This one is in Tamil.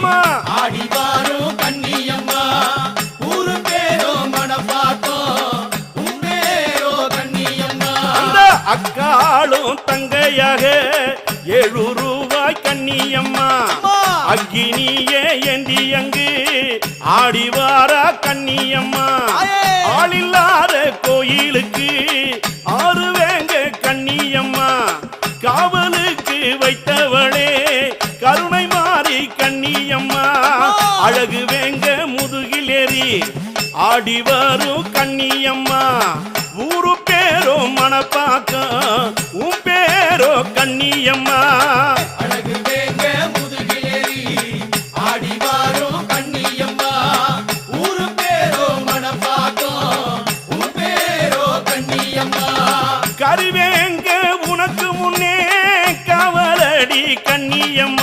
ஆமா. ஆடி வாரும் கண்ணியம்மா பேரோ மனப்பாத்தோ உம்பேரோ கண்ணியம்மா அந்த அக்காளும் தங்கையாக ஏழு ரூபாய் கண்ணியம்மா அக்கினியே ஏந்தி அங்கு ஆடிவாரா கண்ணியம்மா ஆளில்லாத கோயிலுக்கு ஆறுவேங்க கண்ணியம்மா காவலுக்கு வைத்தவளே அம்மா அழகு வேங்க முதுகிலேறி ஆடி வரும் கண்ணியம்மா ஊரு பேரோ மணப்பாக்கம் உன் பேரோ கண்ணியம்மா கருவேங்க உனக்கு முன்னே கவலடி கண்ணியம்